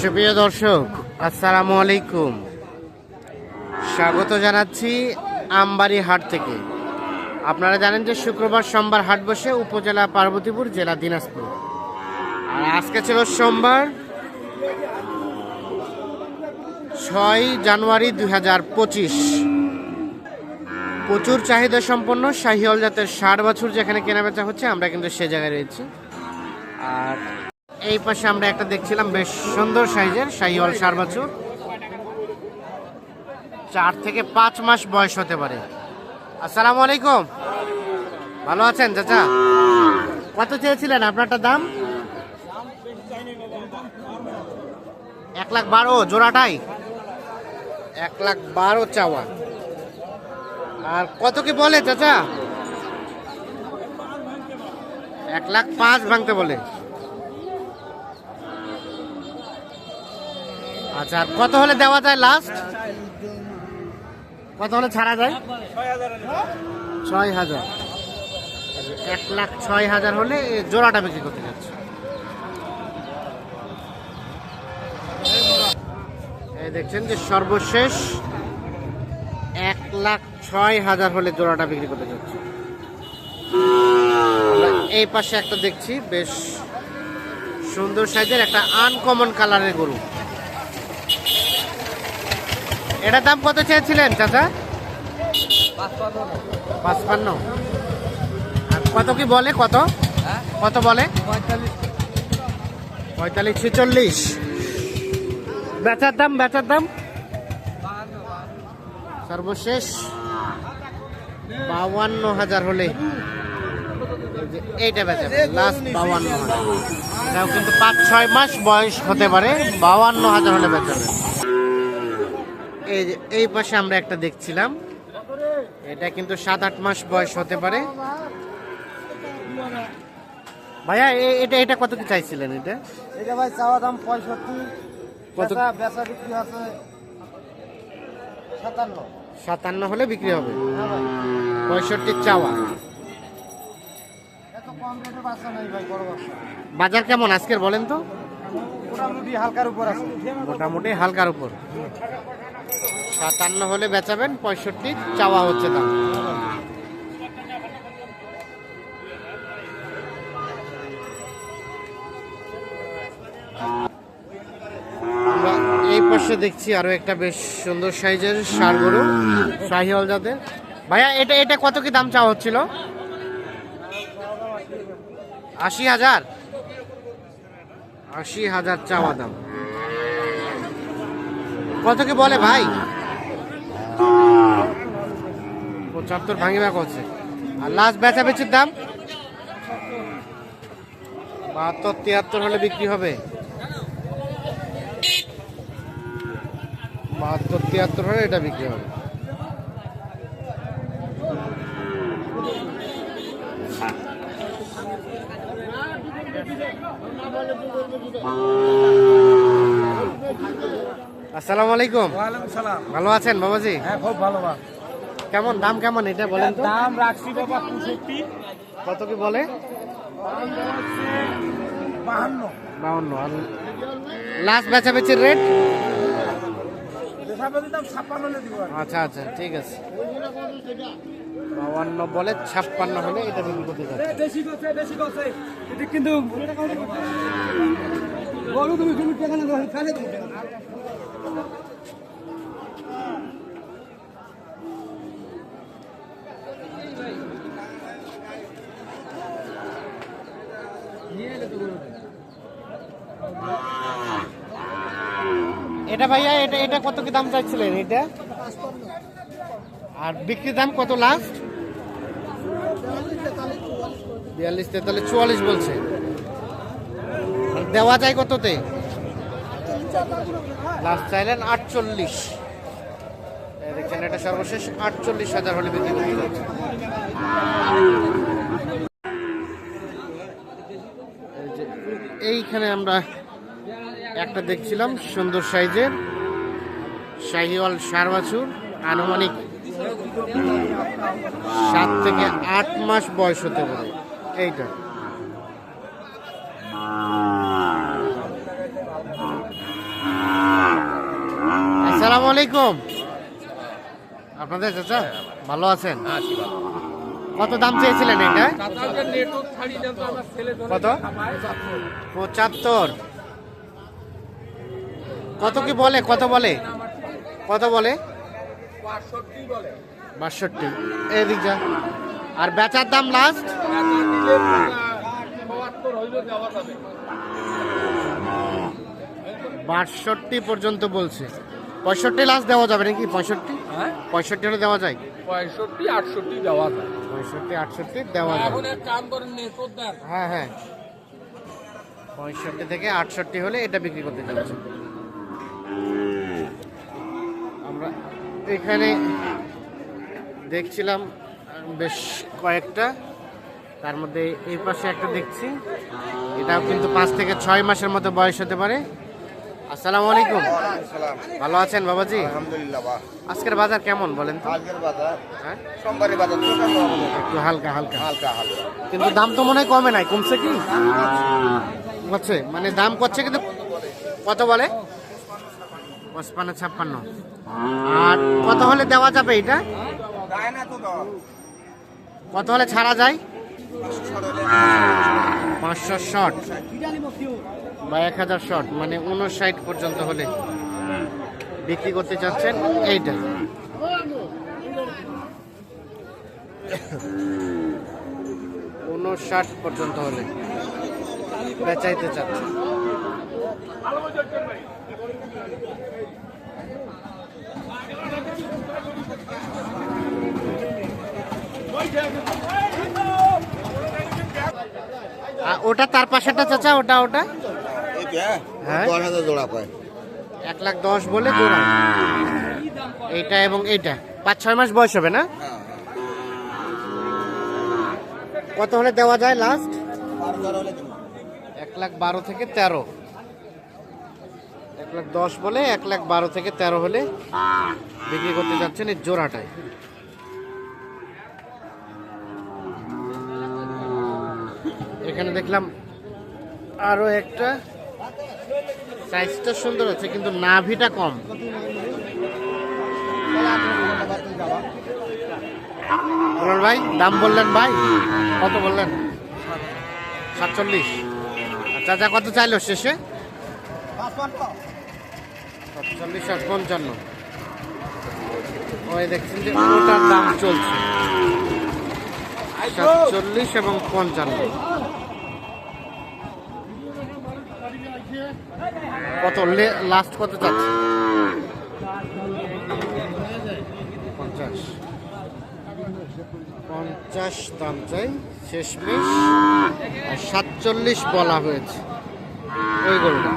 সুপ্রিয় দর্শক, আসসালামু আলাইকুম। স্বাগত জানাচ্ছি আমবাড়ি হাট থেকে। আপনারা জানেন যে শুক্রবার সোমবার হাট বসে উপজেলা পার্বতীপুর, জেলা দিনাজপুর। আর আজকে ছিল সোমবার ছয় জানুয়ারি দুই হাজার পঁচিশ। প্রচুর চাহিদা সম্পন্ন শাহিওল জাতের ষাট বছর যেখানে কেনাবেচা হচ্ছে, আমরা কিন্তু সে জায়গায় রয়েছি। আর এই পাশে আমরা একটা দেখছিলাম বেশ সুন্দর সাইজের শাহিওয়াল সার বাছুর চার থেকে পাঁচ মাস বয়স হতে পারে। আসসালামু আলাইকুম। ভালো আছেন চাচা? কত চেয়েছিলেন আপনারটা দাম? এক লাখ বারো, জোড়াটাই? এক লাখ বারো চাওয়া। আর কত কি বলে চাচা? এক লাখ পাঁচ ভাঙতে বলে। আচ্ছা আর কত হলে দেওয়া যায় লাস্ট কত হলে ছাড়া যায়? ছয় হাজার। এক লাখ ছয় হাজার হলে জোড়াটা বিক্রি করতে যাচ্ছে। দেখছেন যে সর্বশেষ এক লাখ ছয় হাজার হলে জোড়াটা বিক্রি করতে যাচ্ছে। এই পাশে একটা দেখছি, বেশ সুন্দর সাইজের একটা আনকমন কালারের গরু। এটার দাম কত চেয়েছিলেন, চাচা? পাঁচপান্ন। আর কত কি বলে, কত? কত বলে? পঁয়তাল্লিশ, ছেচল্লিশ। বেচার দাম বেচার দাম? সর্বশেষ বাউান্ন হাজার হলে। এইটা বেচা লাস্ট বাউান্ন হাজার। কিন্তু পাঁচ, ছয় মাস বয়স হতে পারে বাউান্ন হাজার হলে বেচাবে এই যে এই পাশে আমরা একটা দেখছিলাম। এটা কিন্তু সাত আট মাস বয়স হতে পারে। ভাইয়া এটা এটা কত কি চাইছিলেন এটা? এটা ভাই চাওয়া দাম পঁয়ষট্টি কত? বেচা বিক্রি আছে সাতান্ন। সাতান্ন হলে বিক্রি হবে? হ্যাঁ ভাই। পঁয়ষট্টি চাওয়া। বাজার কেমন আজকের বলেন তো? মোটামুটি হালকার উপর আছে। মোটামুটি হালকার উপর। সাতান্ন হলে বেচাবেন, পঁয়ষট্টি চাওয়া হচ্ছে দাম। এই পাশে দেখছি আরও একটা বেশ সুন্দর সাইজের সার গরু শাহিওয়াল জাতের। ভাইয়া, এটা এটা কত কি দাম চাওয়া হচ্ছিল? আশি হাজার? আশি হাজার চাওয়া দাম। কত কি বলে ভাই? পঁচাত্তর ভাঙিবা করছে। আর লাস্ট বেচা বেচির দাম? বাহাত্তর তিয়াত্তর হলে বিক্রি হবে। বাহাত্তর তিয়াত্তর হলে এটা বিক্রি হবে। আসসালামু আলাইকুম। ভালো আছেন বাবাজি? হ্যাঁ খুব ভালো। কেমন? দাম কেমন এটা বলেন তো? দাম রাখছি বাবা পঁয়ষট্টি। কত কি বলে? বাহান্ন। বাউন্ন আর লাস্ট বেচাবেচির রেট আচ্ছা আচ্ছা ঠিক আছে। বাউান্ন বলে ছাপ্পান্ন হলে এটা বিক্রি করতে যাচ্ছে। কিন্তু গরু তুমি তুমি টাকা না খালে তুমি এটা ভাইয়া, এটা এটা কত কি দাম চাইছিলেন এটা? আর বিক্রির দাম কত লাস্ট বিয়াল্লিশ, তেতাল্লিশ, চুয়াল্লিশ বলছে। দেওয়া যায় কততে? লাস্ট চাইলেন আটচল্লিশ। দেখছেন এটা সর্বশেষ আটচল্লিশ হাজার হলে বিক্রি করতে এইখানে আমরা একটা দেখছিলাম সুন্দর সাইজের। শাহিওয়াল সার বাছুর আনুমানিক সাত থেকে আট মাস বয়স হতে পারে। এইটা। আসসালামু আলাইকুম। আপনাদের চাচা ভালো আছেন? কত দাম চেয়েছিলেন এটা? কত? পঁচাত্তর। কত কি বলে? কত বলে? কত বলে? বাষট্টি। এদিক যা। আর বেচার দাম লাস্ট বাষট্টি পর্যন্ত বলছে। পঁয়ষট্টি লাস্ট দেওয়া যাবে নাকি? পঁয়ষট্টি? পঁয়ষট্টি হলে দেওয়া যায়? পঁয়ষট্টি আটষট্টি দেওয়া যায়। পঁয়ষট্টি আটষট্টি দেওয়া নেশোদ্দার হ্যাঁ হ্যাঁ। পঁয়ষট্টি থেকে আটষট্টি হলে এটা বিক্রি করতে যাচ্ছে। এখানে দেখছিলাম বেশ কয়েকটা। তার মধ্যে এই পাশে একটা দেখছি। এটাও কিন্তু পাঁচ থেকে ছয় মাসের মতো বয়স হতে পারে। আসসালামু আলাইকুম। ভালো আছেন বাবাজি? আলহামদুলিল্লাহ আজকের বাজার কেমন বলেন তো? আজকের বাজার? হ্যাঁ? বাজার একটু হালকা হালকা। হালকা হালকা। কিন্তু দাম তো মনে হয় কমে নাই কমছে কি? কমছে। মানে দাম করছে কিন্তু কত বলে? পঁচপান্ন ছাপ্পান্ন। আর কত হলে দেওয়া যাবে এটা? কত হলে ছাড়া যায়? পাঁচশো শট বা এক হাজার শট মানে উনষাট পর্যন্ত হলে বিক্রি করতে চাচ্ছেন এইটা। উনষাট পর্যন্ত হলে বেচাইতে চাচ্ছে আর ওটা তার পাশেটা চাচা ওটা ওটা? হ্যাঁ। জোড়া পায়। এক লাখ দশ বলে জোড়া। এইটা এবং এইটা। পাঁচ ছয় মাস বয়স হবে না? হ্যাঁ কত হলে দেওয়া যায় লাস্ট এক লাখ বারো থেকে তেরো। এক লাখ দশ বলে, এক লাখ বারো থেকে তেরো হলে বিক্রি করতে যাচ্ছেন এই জোড়াটায় এখানে দেখলাম আরও একটা। সাইজটা সুন্দর আছে, কিন্তু নাভিটা কম। ভাই, দাম বললেন ভাই? কত বললেন? সাতচল্লিশ। আচ্ছা যা কত চাইলো শেষে? সাতচল্লিশ আর পঞ্চান্ন ওই দেখছেন যে ওটার দাম চলছে। সাতচল্লিশ এবং পঞ্চান্ন। কত? লাস্ট কত চাচ্ছে পঞ্চাশ। পঞ্চাশ দাম চাই, শেষমেশ। আর সাতচল্লিশ বলা হয়েছে। ওই গরুটা।